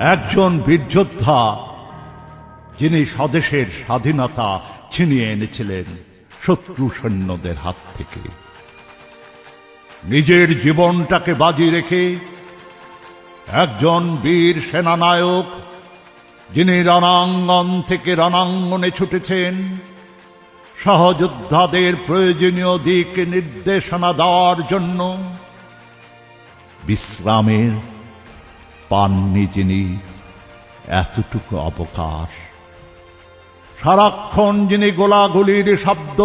একজন বীরযোদ্ধা, যিনি স্বদেশের স্বাধীনতা ছিনিয়ে এনেছিলেন শত্রু সৈন্যদের হাত থেকে। নিজের জীবনটাকে বাজি রেখে একজন বীর সেনানায়ক, যিনি রণাঙ্গন থেকে রণাঙ্গনে ছুটেছেন, সহযোদ্ধাদের প্রয়োজনীয় দিক নির্দেশনা দেওয়ার জন্য বিশ্রামের পাননি যিনি, এতটুকু অবকাশ। সারাক্ষণ যিনি গোলাগুলির শব্দ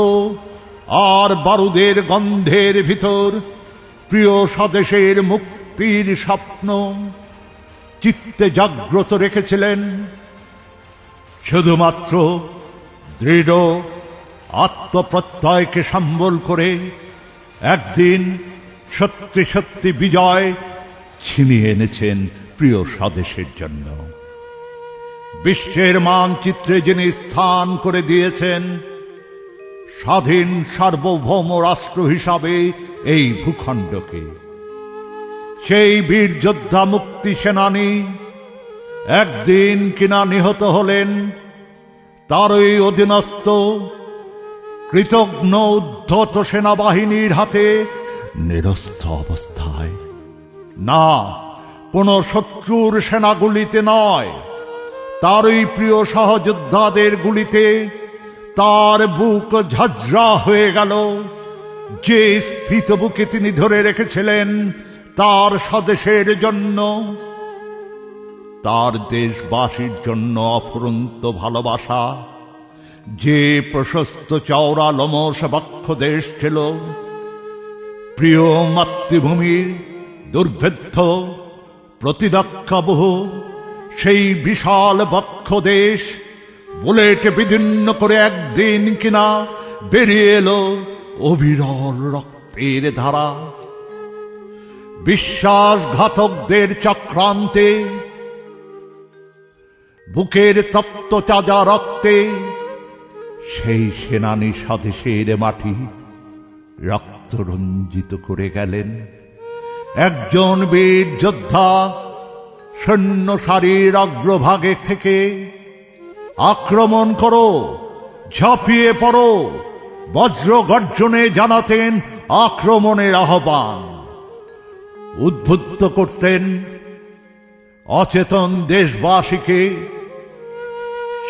আর বারুদের গন্ধের ভিতর, প্রিয় স্বদেশের মুক্তির স্বপ্ন চিত্তে জাগ্রত রেখেছিলেন। শুধুমাত্র দৃঢ় আত্মপ্রত্যয়কে সম্বল করে একদিন সত্যি সত্যি বিজয় ছিনিয়ে এনেছেন প্রিয় স্বদেশের জন্য। বিশ্বের মানচিত্রে যিনি স্থান করে দিয়েছেন, স্বাধীন সার্বভৌম রাষ্ট্র হিসাবে এই ভূখণ্ডকে। সেই বীর যোদ্ধা মুক্তি সেনানী একদিন কিনা নিহত হলেন, তারই অধীনস্থ কৃতজ্ঞ উদ্ধত সেনাবাহিনীর হাতে নিরস্ত অবস্থায়। না কোন শত্রুর সেনাগুলিতে নয়। তারই প্রিয় সহযোদ্ধাদের গুলিতে তার বুক ঝাঁঝরা হয়ে গেল। যে স্ফীত বুকে তিনি ধরে রেখেছিলেন, তার স্বদেশের জন্য, তার দেশবাসীর জন্য অফুরন্ত ভালোবাসা। যে প্রশস্ত চওড়া লমস বক্ষ দেশ ছিল, প্রিয় মাতৃভূমির দুর্ভেদ্য প্রতিরক্ষাবহ, সেই বিশাল বক্ষ দেশ, বুলেট বিদীর্ণ করে একদিন কিনা বেরিয়ে এলো অবিরল রক্তের ধারা। বিশ্বাসঘাতকদের চক্রান্তে, বুকের তপ্ত চাজা রক্তে, সেই সেনানী স্বদেশের মাটি রক্ত রঞ্জিত করে গেলেন। একজন বীর যোদ্ধা সৈন্য সারির অগ্রভাগে থেকে আক্রমণ করো, ঝাঁপিয়ে পড়ো, বজ্র গর্জনে জানাতেন আক্রমণের আহ্বান। উদ্বুদ্ধ করতেন অচেতন দেশবাসীকে,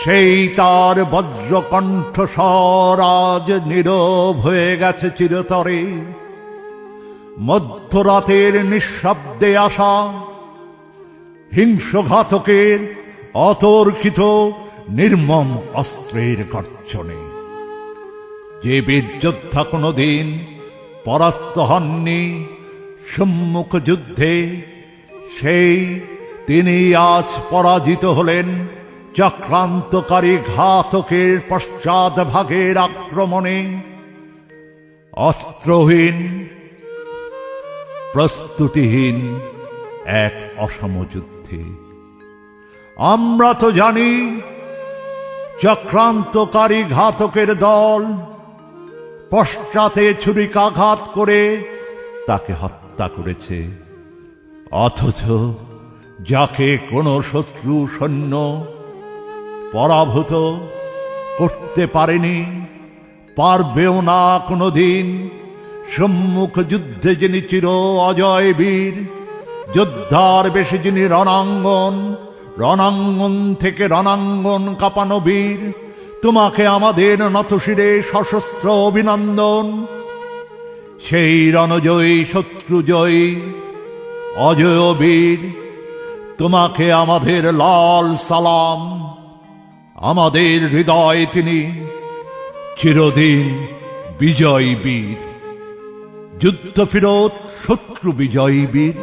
সেই তার বজ্রকণ্ঠ স্বরাজ নীরব হয়ে গেছে চিরতরে। মধ্যরাতের নিঃশব্দে আসা হিংসঘাতকের অতর্কিত নির্মম অস্ত্রের গর্জনে। যে বীর যোদ্ধা কোনোদিন পরাস্ত হননি সম্মুখ যুদ্ধে, সেই তিনি আজ পরাজিত হলেন চক্রান্তকারী ঘাতকের পশ্চাৎ ভাগের আক্রমণে। অস্ত্রহীন প্রস্তুতিহীন এক অসম যুদ্ধে। আমরা তো জানি, চক্রান্তকারী ঘাতকের দল পশ্চাতে ছুরিকাঘাত করে তাকে হত্যা করেছে। অথচ যাকে কোনো শত্রু সৈন্য পরাভূত করতে পারেনি, পারবেও না কোনোদিন। সম্মুখ যুদ্ধে যিনি চির অজয় বীর, যোদ্ধার বেশি যিনি রণাঙ্গন রণাঙ্গন থেকে রণাঙ্গন কাঁপানো বীর, তোমাকে আমাদের নতশিরে সশস্ত্র অভিনন্দন। সেই রণজয়ী শত্রুজয়ী অজয় বীর, তোমাকে আমাদের লাল সালাম, আমাদের হৃদয় তিনি চিরদিন বিজয়ী বীর। যুদ্ধ ফিরত শত্রু বিজয়ী বীর।